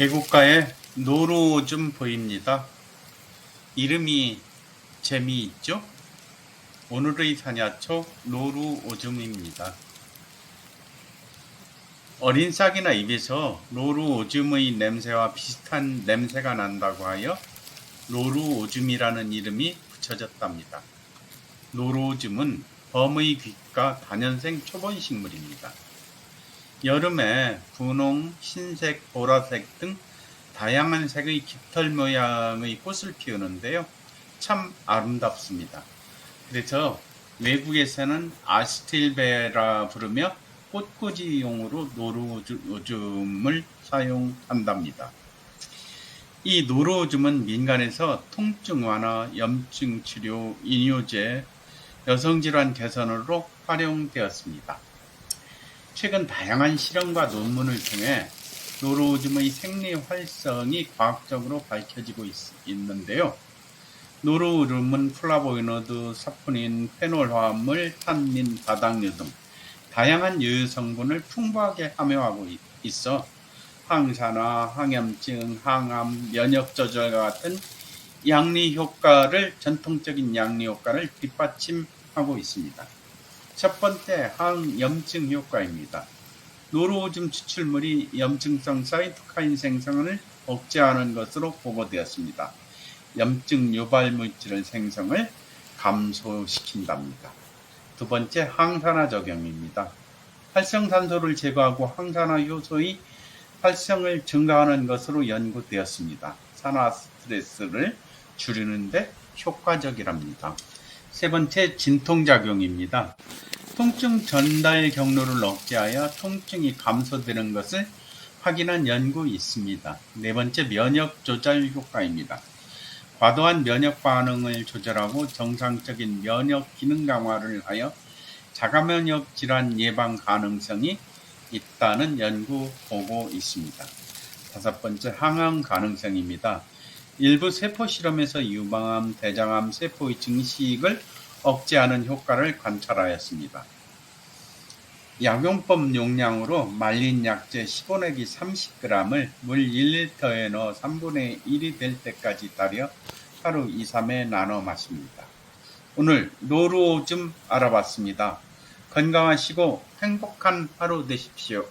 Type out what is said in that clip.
계곡가에 노루오줌 보입니다. 이름이 재미있죠? 오늘의 사냐초 노루 오줌입니다. 어린 싹이나 입에서 노루 오줌의 냄새와 비슷한 냄새가 난다고 하여 노루 오줌이라는 이름이 붙여졌답니다. 노루 오줌은 범의 귓가 단연생 초본 식물입니다. 여름에 분홍, 흰색, 보라색 등 다양한 색의 깃털 모양의 꽃을 피우는데요. 참 아름답습니다. 그래서 외국에서는 아스틸베라 부르며 꽃꽂이용으로 노루오줌을 사용한답니다. 이 노루오줌은 민간에서 통증 완화, 염증 치료, 이뇨제, 여성질환 개선으로 활용되었습니다. 최근 다양한 실험과 논문을 통해 노루오줌의 생리 활성이 과학적으로 밝혀지고 있, 있는데요. 노루오줌은 플라보이노드, 사포닌, 페놀 화합물, 탄닌, 다당류 등 다양한 유효 성분을 풍부하게 함유하고 있- 있어 항산화, 항염증, 항암, 면역 조절 같은 양리 효과를 전통적인 양리 효과를 뒷받침하고 있습니다. 첫 번째 항염증 효과입니다. 노루오줌 추출물이 염증성 사이토카인 생성을 억제하는 것으로 보고되었습니다. 염증 유발 물질의 생성을 감소시킨답니다. 두 번째 항산화 적용입니다. 활성산소를 제거하고 항산화 효소의 활성을 증가하는 것으로 연구되었습니다. 산화 스트레스를 줄이는데 효과적이랍니다. 세 번째 진통작용입니다. 통증 전달 경로를 억제하여 통증이 감소되는 것을 확인한 연구 있습니다. 네 번째 면역 조절 효과입니다. 과도한 면역 반응을 조절하고 정상적인 면역 기능 강화를 하여 자가 면역 질환 예방 가능성이 있다는 연구 보고 있습니다. 다섯 번째 항암 가능성입니다. 일부 세포 실험에서 유방암, 대장암 세포의 증식을 억제하는 효과를 관찰하였습니다. 약용법 용량으로 말린 약재 15내기 30g을 물 1리터에 넣어 3분의 1이 될 때까지 따려 하루 2, 3회 나눠 마십니다. 오늘 노루오줌 알아봤습니다. 건강하시고 행복한 하루 되십시오.